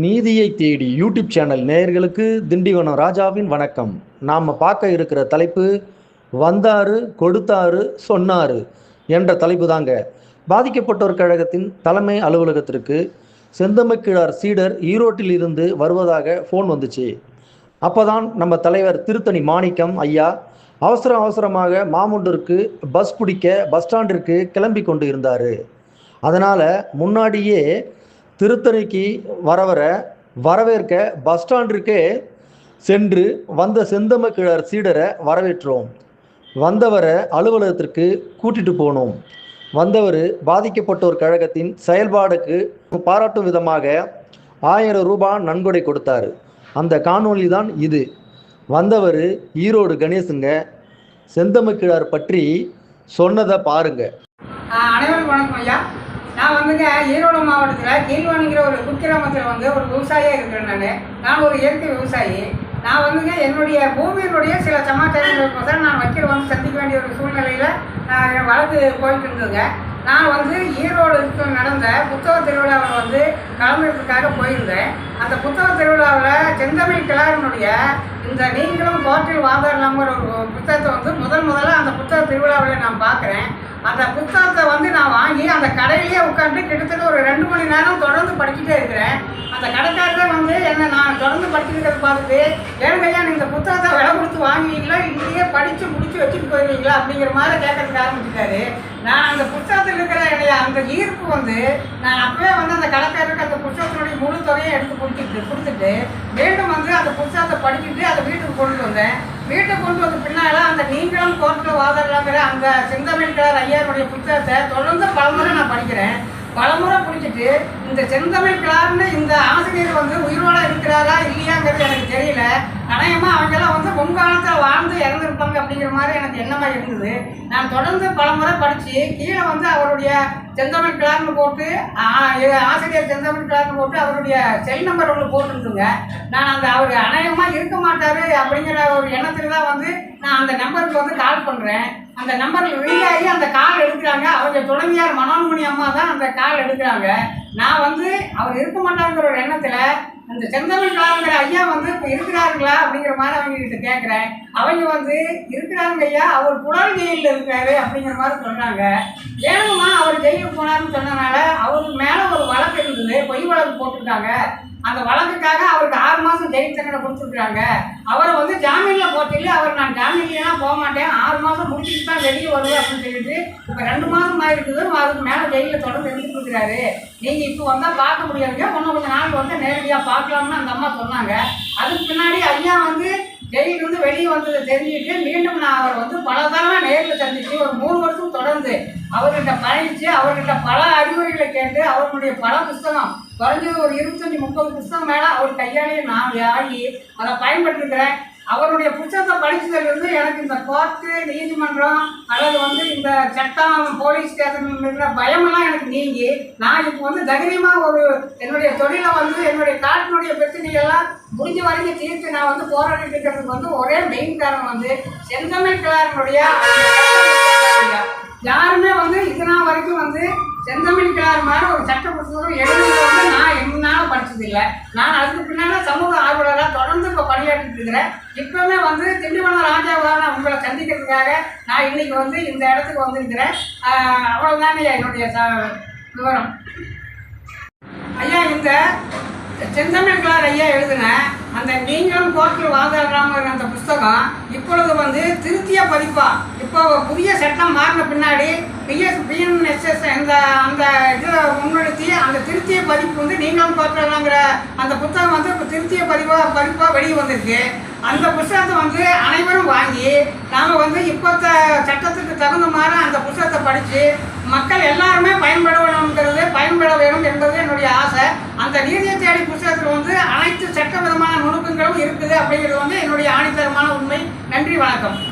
நீதியை தேடி YouTube channel நேயர்களுக்கு திண்டிவனம் ராஜாவின் வணக்கம். நாம் பார்க்க இருக்கிற தலைப்பு வந்தாரு கொடுத்தாரு சொன்னாரு என்ற தலைப்பு தாங்க. பாதிக்கப்பட்டோர் கழகத்தின் தலைமை அலுவலகத்திற்கு செந்தமிழ்கிழார் சீடர் ஈரோட்டில் இருந்து வருவதாக ஃபோன் வந்துச்சு. அப்போதான் நம்ம தலைவர் திருத்தணி மாணிக்கம் ஐயா அவசர அவசரமாக மாமுண்டூருக்கு பஸ் பிடிக்க பஸ் ஸ்டாண்டிற்கு கிளம்பி கொண்டு இருந்தார். அதனால் முன்னாடியே திருத்தணிக்கு வரவர வரவேற்க பஸ் ஸ்டாண்டிற்கே சென்று வந்த செந்தமிழ்கிழார் சீடரை வரவேற்றோம். வந்தவரை அலுவலகத்திற்கு கூட்டிட்டு போனோம். வந்தவர் பாதிக்கப்பட்டோர் கழகத்தின் செயல்பாடுக்கு பாராட்டும் விதமாக ஆயிரம் ரூபாய் நன்கொடை கொடுத்தாரு. அந்த காணொளி தான் இது. வந்தவர் ஈரோடு கணேசுங்க செந்தமக்கிழார் பற்றி சொன்னதை பாருங்க. அனைவரும் வணக்கம் ஐயா. நான் வந்துங்க ஈரோடு மாவட்டத்தில் கீழ்வாணிங்கிற ஒரு குக்கிராமத்தில் வந்து ஒரு விவசாயியாக இருக்கிறேன் நான். நான் ஒரு இயற்கை விவசாயி. நான் வந்துங்க என்னுடைய பூமியினுடைய சில சமாச்சாரங்களுக்கோசரம் நான் வக்கீல் வந்து சந்திக்க வேண்டிய ஒரு சூழ்நிலையில் நான் என் வழக்கு போயிட்டு இருந்ததுங்க. நான் வந்து ஈரோடு நடந்த புத்தக திருவிழாவில் வந்து கலந்துக்கிறதுக்காக போயிருந்தேன். அந்த புத்தக திருவிழாவில் செந்தமிழ் கிளாரனுடைய இந்த நீங்களும் கோட்டில் வாதாடலாம்ங்கிற ஒரு புத்தகத்தை வந்து முதல் முதல்ல அந்த புத்தக திருவிழாவில் நான் பார்க்குறேன். அந்த புத்தகத்தை வந்து நான் வாங்கி அந்த கடையிலேயே உட்காந்து கிட்டத்தட்ட ஒரு ரெண்டு மணி நேரம் தொடர்ந்து படிச்சுட்டே இருக்கிறேன். அந்த கடைக்காரரே வந்து என்ன நான் தொடர்ந்து படிச்சுட்டு பார்த்துட்டு ஏனுங்க ஐயா நீங்கள் இந்த புத்தகத்தை விலை கொடுத்து வாங்குவீங்களா இங்கேயே படித்து முடிச்சு வச்சுட்டு போயிருவீங்களா அப்படிங்கிற மாதிரி கேட்கறதுக்கு ஆரம்பிச்சிட்டாரு. நான் அந்த புத்தகத்தில் இருக்கிற என்னைய அந்த ஈர்ப்பு வந்து நான் அப்பவே வந்து அந்த கடைக்காரருக்கு அந்த புத்தகத்தினுடைய முழு தொகையை எடுத்து கொடுத்துட்டு கொடுத்துட்டு மீண்டும் வந்து அந்த புத்தகத்தை படிச்சுட்டு அதை வீட்டுக்கு கொண்டு வந்தேன். வீட்டுக்கு கொண்டு வந்த பின்னால அந்த நீங்களும் கோர்ட்டில் வாதாடலாங்கிற அந்த செந்தமிழ் கலர் ஐயாருடைய புத்தகத்தை தொடர்ந்து பலமுறை நான் படிக்கிறேன். பலமுறை பிடிச்சிட்டு இந்த செந்தமிழ் கிளார்னு இந்த ஆசிரியர் வந்து உயிரோட இருக்கிறாரா இல்லையாங்கிறது எனக்கு தெரியல. அநேகமா அவங்கெல்லாம் வந்து முன்காலத்தில் வாழ்ந்து இறந்துருப்பாங்க அப்படிங்கிற மாதிரி எனக்கு எண்ணமாக இருந்தது. நான் தொடர்ந்து பலமுறை படித்து கீழே வந்து அவருடைய செந்தமிழ் கிளார்னு போட்டு ஆசிரியர் செந்தமிழ் கிளார்னு போட்டு அவருடைய செல் நம்பர் ஒன்று போட்டிருந்துங்க நான் அந்த அவர் அநேகமாக இருக்க மாட்டார் அப்படிங்கிற ஒரு எண்ணத்தில் தான் வந்து நான் அந்த நம்பருக்கு வந்து கால் பண்ணுறேன் அந்த நம்பரில் வெளியாகி அந்த கால் எடுக்கிறாங்க. அவங்க துணைவியார் மனோன்மணி அம்மா தான் அந்த கால் எடுக்கிறாங்க. நான் வந்து அவர் இருக்க மாட்டாங்கிற ஒரு எண்ணத்தில் அந்த செந்தமிழ்காரங்கிற ஐயா வந்து இப்போ இருக்கிறாருங்களா அப்படிங்கிற மாதிரி அவங்க கிட்ட கேட்குறேன் அவங்க வந்து இருக்கிறாருங்க ஐயா அவர் புலர் ஜெயிலில் இருக்காரு அப்படிங்கிற மாதிரி சொல்கிறாங்க ஏனுமா அவர் ஜெயிலுக்கு போனாருன்னு சொன்னனால அவருக்கு மேலே ஒரு வழக்கு இருந்தது. பொய் வழக்கு போட்டிருக்காங்க. அந்த வழக்குக்காக அவருக்கு ஆறு மாதம் ஜெயில் தண்டனை கொடுத்துருக்குறாங்க. அவரை வந்து ஜாமீனில் போட்டில்ல அவர் நான் ஜாமீன்லாம் போக மாட்டேன். ஆறு மாதம் முடிச்சுட்டு தான் வெளியே வருவேன் அப்படின்னு சொல்லிட்டு இப்போ ரெண்டு மாதம் ஆயிருக்குது. அதுக்கு மேலே ஜெயிலில் தொடர்ந்து இருந்துட்டு இருக்கிறாரு நீங்கள் இப்போ வந்தால் பார்க்க முடியாதுங்க. ஒன்று கொஞ்சம் நாள் வந்து நேரடியாக பார்க்கலாம்னு அந்த அம்மா சொன்னாங்க. அதுக்கு பின்னாடி ஐயா வந்து ஜெயிலிருந்து வெளியே வந்ததை தெரிஞ்சுட்டு மீண்டும் நான் அவரை வந்து பல தடவை நேரில் சந்திச்சு ஒரு மூணு வருஷம் தொடர்ந்து அவர்கிட்ட பயணித்து அவர்கிட்ட பல அறிவுரைகளை கேட்டு அவர்களுடைய பல புஸ்தகம் குறைஞ்சது ஒரு இருபத்தஞ்சி முப்பது புஸ்தகம் மேலே அவர் கையாலேயே நான் ஆகி அதை பயன்பட்டுருக்கிறேன் அவருடைய புத்தகத்தை படிச்சதுலேருந்து எனக்கு இந்த கோர்ட்டு நீதிமன்றம் அல்லது வந்து இந்த சட்டம் போலீஸ் ஸ்டேஷன் இருக்கிற பயமெல்லாம் எனக்கு நீங்கி நான் இப்போ வந்து தைரியமாக ஒரு என்னுடைய தொழிலை வந்து என்னுடைய காட்டினுடைய பிரச்சனைகள்லாம் முடிஞ்ச வரைக்கும் தீர்த்து நான் வந்து போராடிட்டு இருக்கிறதுக்கு வந்து ஒரே மெயின் காரணம் வந்து செந்தமிழ் கிளாரனுடைய யாரும் வந்து செந்தமிழ் மாதிரி ஒரு சட்ட புத்தகம் எழுதுறது வந்து நான் என்னாலும் படித்ததில்லை இல்லை நான் அதுக்கு பின்னால் சமூக ஆர்வலராக தொடர்ந்து இப்போ பணியாற்றிட்டு இருக்கிறேன். இப்போவுமே வந்து திண்டிவனம் ராஜாவாக நான் உங்களை சந்திக்கிறதுக்காக நான் இன்னைக்கு வந்து இந்த இடத்துக்கு வந்திருக்கிறேன். அவ்வளோதானே என்னுடைய ச- விவரம். ஐயா இந்த செந்தமிழ்கார் ஐயா எழுதுனேன் அந்த நீங்களும் கோர்ட்டில் வாதாடுறாங்கிற அந்த புஸ்தகம் இப்பொழுது வந்து திருத்திய பதிப்பா. இப்போ புதிய சட்டம் மாறின பின்னாடி பிஎஸ் பிஎன்எஸ்எஸ் அந்த அந்த இதை முன்னிறுத்தி அந்த திருத்திய பதிப்பு வந்து நீங்களும் கோர்ட்டில்ங்கிற அந்த புத்தகம் வந்து இப்போ திருத்திய பதிவாக பதிப்பாக வெளியே வந்திருக்கு. அந்த புஸ்தகத்தை வந்து அனைவரும் வாங்கி நாம் வந்து இப்போத்த சட்டத்துக்கு தகுந்த மாதிரி அந்த புஸ்தகத்தை படித்து மக்கள் எல்லாருமே பயன்பட வேணுங்கிறது பயன்பட வேணும் என்பது என்னுடைய ஆசை. அந்த நீதியை தேடி புஸ்தகத்தில் வந்து வணக்கம்.